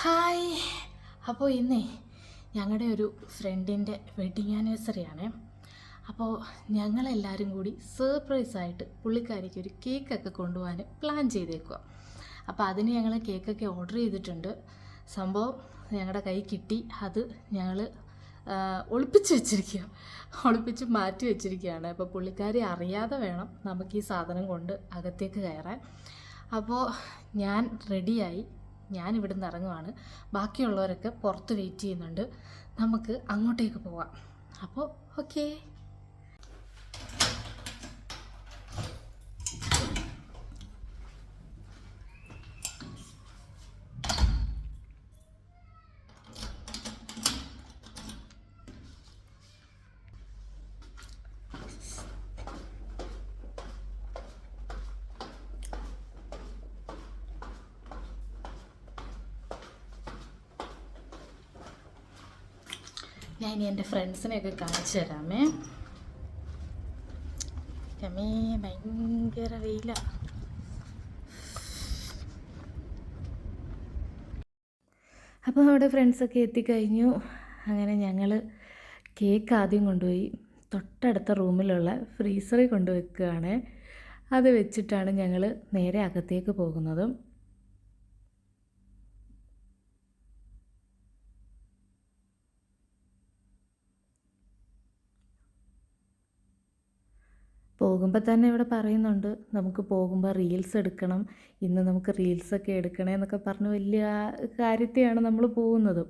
Hi. അപ്പോൾ ഇന്നേ ഞങ്ങളുടെ ഒരു ഫ്രണ്ടിന്റെ വെഡിങ് ആനിവേഴ്സറി ആണ്. അപ്പോൾ ഞങ്ങളെല്ലാവരും കൂടി സർപ്രൈസായിട്ട് പുള്ളിക്കാരിക്ക് ഒരു കേക്കൊക്കെ കൊണ്ടുപോകാൻ പ്ലാൻ ചെയ്തേക്കുക അപ്പോൾ അതിന് ഞങ്ങൾ കേക്കൊക്കെ ഓർഡർ ചെയ്തിട്ടുണ്ട്. സംഭവം ഞങ്ങളുടെ കൈ കിട്ടി. അത് ഞങ്ങൾ ഒളിപ്പിച്ച് വെച്ചിരിക്കുക ഒളിപ്പിച്ച് മാറ്റി വെച്ചിരിക്കുകയാണ് അപ്പോൾ പുള്ളിക്കാരി അറിയാതെ വേണം നമുക്ക് ഈ സാധനം കൊണ്ട് അകത്തേക്ക് കയറാൻ. അപ്പോൾ ഞാൻ റെഡിയായി ഞാൻ ഇവിടുന്ന് ഇറങ്ങുവാണ്. ബാക്കിയുള്ളവരൊക്കെ പുറത്ത് വെയിറ്റ് ചെയ്യുന്നുണ്ട്. നമുക്ക് അങ്ങോട്ടേക്ക് പോവാം. അപ്പോൾ ഓക്കേ ഞാൻ ഇനി എന്റെ ഫ്രണ്ട്സിനെയൊക്കെ കാണിച്ചു തരാമേ. രമേ ഭയങ്കര വെയില. അപ്പോൾ അവിടെ ഫ്രണ്ട്സൊക്കെ എത്തിക്കഴിഞ്ഞു. അങ്ങനെ ഞങ്ങൾ കേക്ക് ആദ്യം കൊണ്ടുപോയി തൊട്ടടുത്ത റൂമിലുള്ള ഫ്രീസറിൽ കൊണ്ടുവെക്കുകയാണ്. അത് വെച്ചിട്ടാണ് ഞങ്ങൾ നേരെ അകത്തേക്ക് പോകുന്നത്. പോകുമ്പോൾ തന്നെ ഇവിടെ പറയുന്നുണ്ട് നമുക്ക് പോകുമ്പോൾ റീൽസ് എടുക്കണം ഇന്ന് നമുക്ക് റീൽസൊക്കെ എടുക്കണേ എന്നൊക്കെ പറഞ്ഞ് വലിയ കാര്യത്തെയാണ് നമ്മൾ പോകുന്നത്.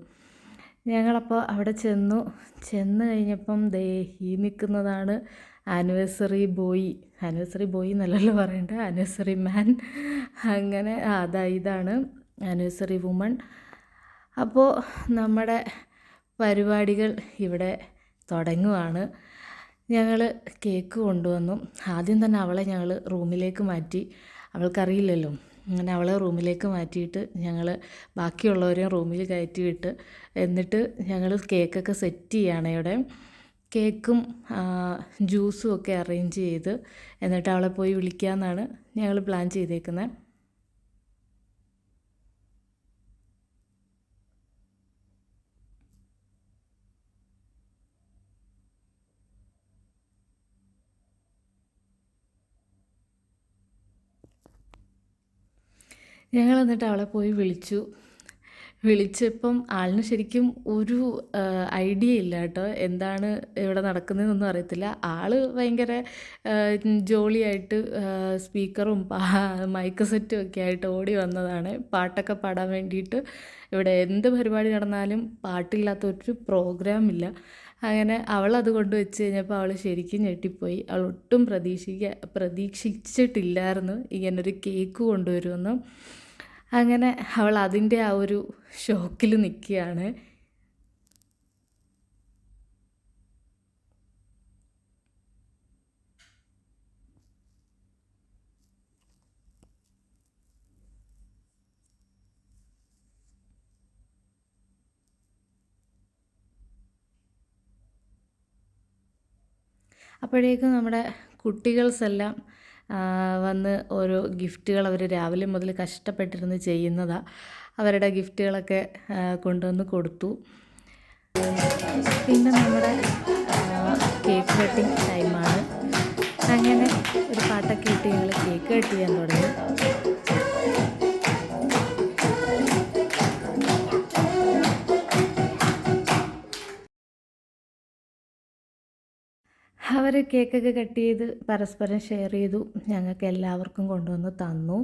ഞങ്ങളപ്പോൾ അവിടെ ചെന്നു. ചെന്ന് കഴിഞ്ഞപ്പം ദേ ഈ നിൽക്കുന്നതാണ് ആനിവേഴ്സറി ബോയ് ആനിവേഴ്സറി ബോയ് എന്നല്ലല്ലോ പറയണ്ട ആനിവേഴ്സറി മാൻ അങ്ങനെ അതാ ഇതാണ് ആനിവേഴ്സറി വുമൺ അപ്പോൾ നമ്മുടെ പരിപാടികൾ ഇവിടെ തുടങ്ങുവാണ്. ഞങ്ങൾ കേക്ക് കൊണ്ടുവന്നു. ആദ്യം തന്നെ അവളെ ഞങ്ങൾ റൂമിലേക്ക് മാറ്റി. അവൾക്കറിയില്ലല്ലോ. അങ്ങനെ അവളെ റൂമിലേക്ക് മാറ്റിയിട്ട് ഞങ്ങൾ ബാക്കിയുള്ളവരെയും റൂമിൽ കയറ്റിയിട്ട് എന്നിട്ട് ഞങ്ങൾ കേക്കൊക്കെ സെറ്റ് ചെയ്യുകയാണ് ഇവിടെ. കേക്കും ജ്യൂസും ഒക്കെ അറേഞ്ച് ചെയ്ത് എന്നിട്ട് അവളെ പോയി വിളിക്കാമെന്നാണ് ഞങ്ങൾ പ്ലാൻ ചെയ്തേക്കുന്നത് ഞങ്ങൾ എന്നിട്ട് അവളെ പോയി വിളിച്ചു. വിളിച്ചപ്പം ആളിന് ശരിക്കും ഒരു ഐഡിയ ഇല്ല കേട്ടോ. എന്താണ് ഇവിടെ നടക്കുന്നതെന്നൊന്നും അറിയത്തില്ല. ആൾ ഭയങ്കര ജോളിയായിട്ട് സ്പീക്കറും മൈക്ക് സെറ്റും ഒക്കെ ആയിട്ട് ഓടി വന്നതാണ്. പാട്ടൊക്കെ പാടാൻ വേണ്ടിയിട്ട് ഇവിടെ എന്ത് പരിപാടി നടന്നാലും പാട്ടില്ലാത്ത ഒരു പ്രോഗ്രാം ഇല്ല അങ്ങനെ അവൾ അത് കൊണ്ട് വെച്ച് കഴിഞ്ഞപ്പോൾ അവൾ ശരിക്കും ഞെട്ടിപ്പോയി. അവൾ ഒട്ടും പ്രതീക്ഷിക്ക പ്രതീക്ഷിച്ചിട്ടില്ലായിരുന്നു ഇങ്ങനൊരു കേക്ക് കൊണ്ടുവരുമെന്ന്. അങ്ങനെ അവൾ അതിന്റെ ആ ഒരു ഷോക്കിൽ നിൽക്കുകയാണ്. അപ്പോഴേക്കും നമ്മുടെ കുട്ടികൾസ് എല്ലാം വന്ന് ഓരോ ഗിഫ്റ്റുകൾ അവർ രാവിലെ മുതൽ കഷ്ടപ്പെട്ടിരുന്ന് ചെയ്യുന്നതാണ് അവരുടെ ഗിഫ്റ്റുകളൊക്കെ കൊണ്ടുവന്ന് കൊടുത്തു. പിന്നെ നമ്മുടെ കേക്ക് കട്ടിങ് ടൈമാണ്. അങ്ങനെ ഒരു പാട്ടൊക്കെ ഇട്ട് ഞങ്ങൾ കേക്ക് കട്ട് ചെയ്യാൻ തുടങ്ങി. അവർ കേക്കൊക്കെ കട്ട് ചെയ്ത് പരസ്പരം ഷെയർ ചെയ്തു. ഞങ്ങൾക്ക് എല്ലാവർക്കും കൊണ്ടുവന്ന് തന്നു.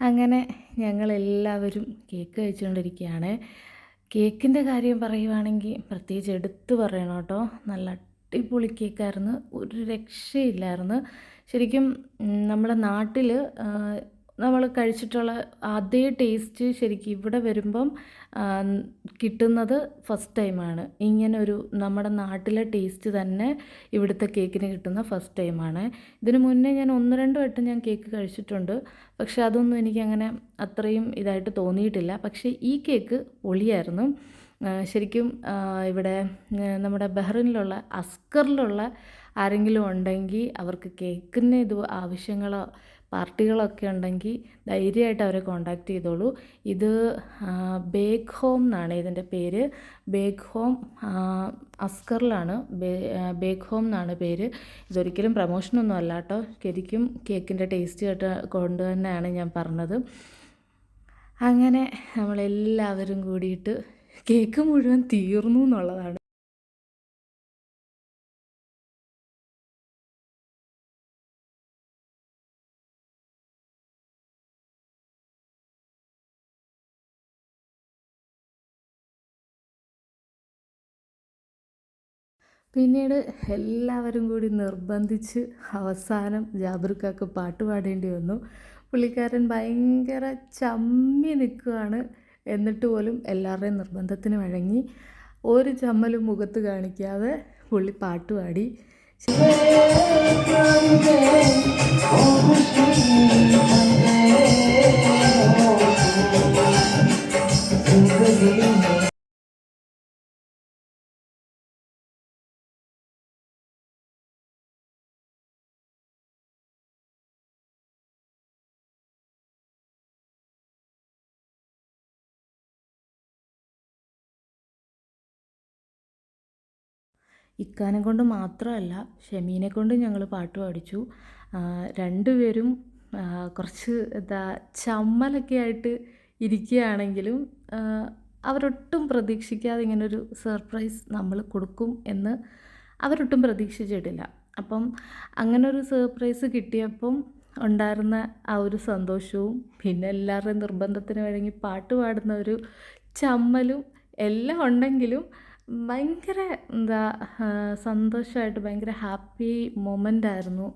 അങ്ങനെ ഞങ്ങളെല്ലാവരും കേക്ക് കഴിച്ചുകൊണ്ടിരിക്കുകയാണ്. കേക്കിന്റെ കാര്യം പറയുവാണെങ്കിൽ പ്രത്യേകിച്ച് എടുത്തു പറയണം കേട്ടോ. നല്ല അടിപൊളി കേക്കായിരുന്നു. ഒരു രക്ഷയില്ലായിരുന്നു. ശരിക്കും നമ്മുടെ നാട്ടിൽ നമ്മൾ കഴിച്ചിട്ടുള്ള അതേ ടേസ്റ്റ് ശരിക്കും ഇവിടെ വരുമ്പം കിട്ടുന്നത് ഫസ്റ്റ് ടൈമാണ് ഇങ്ങനെ ഒരു നമ്മുടെ നാട്ടിലെ ടേസ്റ്റ് തന്നെ ഇവിടുത്തെ കേക്കിന് കിട്ടുന്ന ഫസ്റ്റ് ടൈമാണ് ഇതിനു മുന്നേ ഞാൻ ഒന്ന് രണ്ട് വട്ടം ഞാൻ കേക്ക് കഴിച്ചിട്ടുണ്ട്. പക്ഷെ അതൊന്നും എനിക്കങ്ങനെ അത്രയും ഇതായിട്ട് തോന്നിയിട്ടില്ല. പക്ഷേ ഈ കേക്ക് പൊളിയായിരുന്നു. ശരിക്കും ഇവിടെ നമ്മുടെ ബഹ്റിനിലുള്ള അസ്കറിലുള്ള ആരെങ്കിലും ഉണ്ടെങ്കിൽ അവർക്ക് കേക്കിന് ഇത് ആവശ്യങ്ങളോ പാർട്ടികളൊക്കെ ഉണ്ടെങ്കിൽ ധൈര്യമായിട്ട് അവരെ കോണ്ടാക്ട് ചെയ്തോളൂ. ഇത് ബേക്ക് ഹോം എന്നാണ് ഇതിന്റെ പേര്. ബേക്ക് ഹോം അസ്കറിലാണ്. ബേക്ക് ഹോം എന്നാണ് പേര്. ഇതൊരിക്കലും പ്രമോഷനൊന്നും അല്ല കേട്ടോ. ശരിക്കും കേക്കിന്റെ ടേസ്റ്റ് കേട്ട് കൊണ്ട് തന്നെയാണ് ഞാൻ പറഞ്ഞത്. അങ്ങനെ നമ്മളെല്ലാവരും കൂടിയിട്ട് കേക്ക് മുഴുവൻ തീർന്നു എന്നുള്ളതാണ്. പിന്നീട് എല്ലാവരും കൂടി നിർബന്ധിച്ച് അവസാനം ജാബിർക്കാക്ക് പാട്ട് പാടേണ്ടി വന്നു. പുള്ളിക്കാരൻ ഭയങ്കര ചമ്മി നിൽക്കുകയാണ്. എന്നിട്ട് പോലും എല്ലാവരുടെയും നിർബന്ധത്തിന് വഴങ്ങി. ഒരു ചമ്മലും മുഖത്ത് കാണിക്കാതെ പുള്ളി പാട്ട് പാടി. ഇക്കാനെ കൊണ്ട് മാത്രമല്ല ഷെമീനെ കൊണ്ട് ഞങ്ങൾ പാട്ട് പാടിച്ചു. രണ്ടുപേരും കുറച്ച് എന്താ ചമ്മലൊക്കെ ആയിട്ട് ഇരിക്കുകയാണെങ്കിലും അവരൊട്ടും പ്രതീക്ഷിക്കാതെ ഇങ്ങനൊരു സർപ്രൈസ് നമ്മൾ കൊടുക്കും എന്ന് അവരൊട്ടും പ്രതീക്ഷിച്ചിട്ടില്ല. അപ്പം അങ്ങനൊരു സർപ്രൈസ് കിട്ടിയപ്പം ഉണ്ടായിരുന്ന ആ ഒരു സന്തോഷവും പിന്നെ എല്ലാവരുടെയും നിർബന്ധത്തിന് വഴങ്ങി പാട്ട് പാടുന്ന ഒരു ചമ്മലും എല്ലാം ഉണ്ടെങ്കിലും ഭയങ്കര എന്താ സന്തോഷമായിട്ട് ഭയങ്കര ഹാപ്പി മൊമെന്റ് ആയിരുന്നു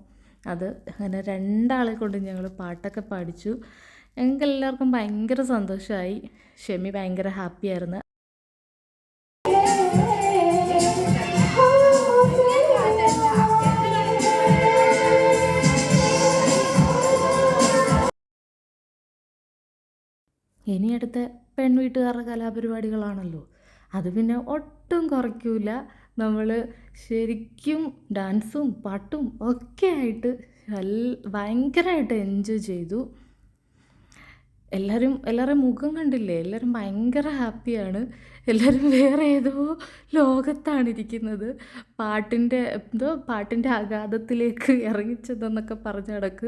അത്. അങ്ങനെ രണ്ടാളെ കൊണ്ട് ഞങ്ങൾ പാട്ടൊക്കെ പാടിച്ചു. ഞങ്ങൾക്ക് എല്ലാവർക്കും ഭയങ്കര സന്തോഷമായി ഷെമി ഭയങ്കര ഹാപ്പി ആയിരുന്നു ഇനി അടുത്ത പെൺവീട്ടുകാരുടെ കലാപരിപാടികളാണല്ലോ. അത് പിന്നെ ഒട്ടും കുറയ്ക്കില്ല നമ്മൾ ശരിക്കും ഡാൻസും പാട്ടും ഒക്കെ ആയിട്ട് ഭയങ്കരമായിട്ട് എൻജോയ് ചെയ്തു. എല്ലാവരും എല്ലാവരുടെയും മുഖം കണ്ടില്ലേ? എല്ലാവരും ഭയങ്കര ഹാപ്പിയാണ് എല്ലാവരും വേറെ ഏതോ ലോകത്താണ് ഇരിക്കുന്നത്. പാട്ടിന്റെ എന്തോ പാട്ടിന്റെ ആഘാതത്തിലേക്ക് ഇറങ്ങിച്ചതെന്നൊക്കെ പറഞ്ഞ കിടക്ക്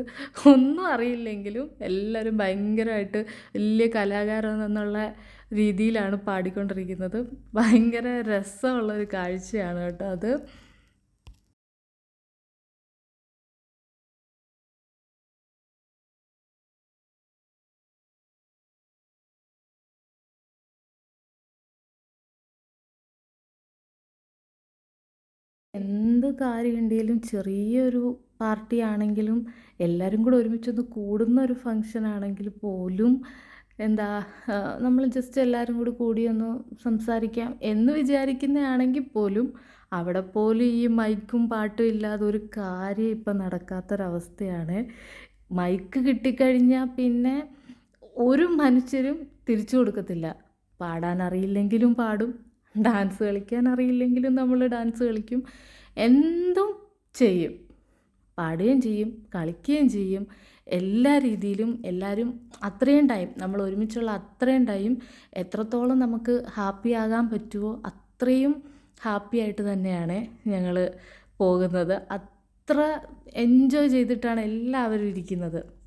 ഒന്നും അറിയില്ലെങ്കിലും എല്ലാവരും ഭയങ്കരമായിട്ട് വലിയ കലാകാരൻ രീതിയിലാണ് പാടിക്കൊണ്ടിരിക്കുന്നത്. ഭയങ്കര രസമുള്ളൊരു കാഴ്ചയാണ് കേട്ടോ അത്. എന്ത് കാര്യമുണ്ടെങ്കിലും ചെറിയൊരു പാർട്ടി ആണെങ്കിലും എല്ലാവരും കൂടെ ഒരുമിച്ചൊന്ന് കൂടുന്ന ഒരു ഫങ്ഷൻ ആണെങ്കിൽ പോലും എന്താ നമ്മൾ ജസ്റ്റ് എല്ലാവരും കൂടി കൂടിയൊന്ന് സംസാരിക്കാം എന്ന് വിചാരിക്കുന്നതാണെങ്കിൽ പോലും അവിടെ പോലും ഈ മൈക്കും പാട്ടും ഇല്ലാതെ ഒരു കാര്യം ഇപ്പം നടക്കാത്തൊരവസ്ഥയാണ്. മൈക്ക് കിട്ടിക്കഴിഞ്ഞാൽ പിന്നെ ഒരു മനുഷ്യരും തിരിച്ചു കൊടുക്കത്തില്ല. പാടാനറിയില്ലെങ്കിലും പാടും. ഡാൻസ് കളിക്കാൻ അറിയില്ലെങ്കിലും നമ്മൾ ഡാൻസ് കളിക്കും. എന്തും ചെയ്യും. പാടുകയും ചെയ്യും കളിക്കുകയും ചെയ്യും. എല്ലാ രീതിയിലും എല്ലാവരും അത്രയും ടൈം നമ്മൾ ഒരുമിച്ചുള്ള അത്രയും ടൈം എത്രത്തോളം നമുക്ക് ഹാപ്പി ആകാൻ പറ്റുമോ അത്രയും ഹാപ്പി ആയിട്ട് തന്നെയാണ് ഞങ്ങൾ പോകുന്നത്. അത്ര എൻജോയ് ചെയ്തിട്ടാണ് എല്ലാവരും ഇരിക്കുന്നത്.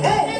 Hey!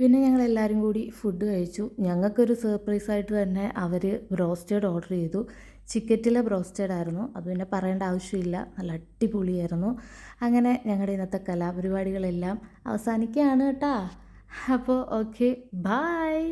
പിന്നെ ഞങ്ങൾ എല്ലാവരും കൂടി ഫുഡ് കഴിച്ചു. ഞങ്ങൾക്കൊരു സർപ്രൈസ് ആയിട്ട് തന്നെ അവർ ബ്രോസ്റ്റഡ് ഓർഡർ ചെയ്തു. ചിക്കറ്റിലെ ബ്രോസ്റ്റഡ് ആയിരുന്നു. അത് പിന്നെ പറയേണ്ട ആവശ്യമില്ല. നല്ല അടിപൊളിയായിരുന്നു. അങ്ങനെ ഞങ്ങളുടെ ഇന്നത്തെ കലാപരിപാടികളെല്ലാം അവസാനിക്കുകയാണ് കേട്ടാ. അപ്പോൾ ഓക്കെ ബായ്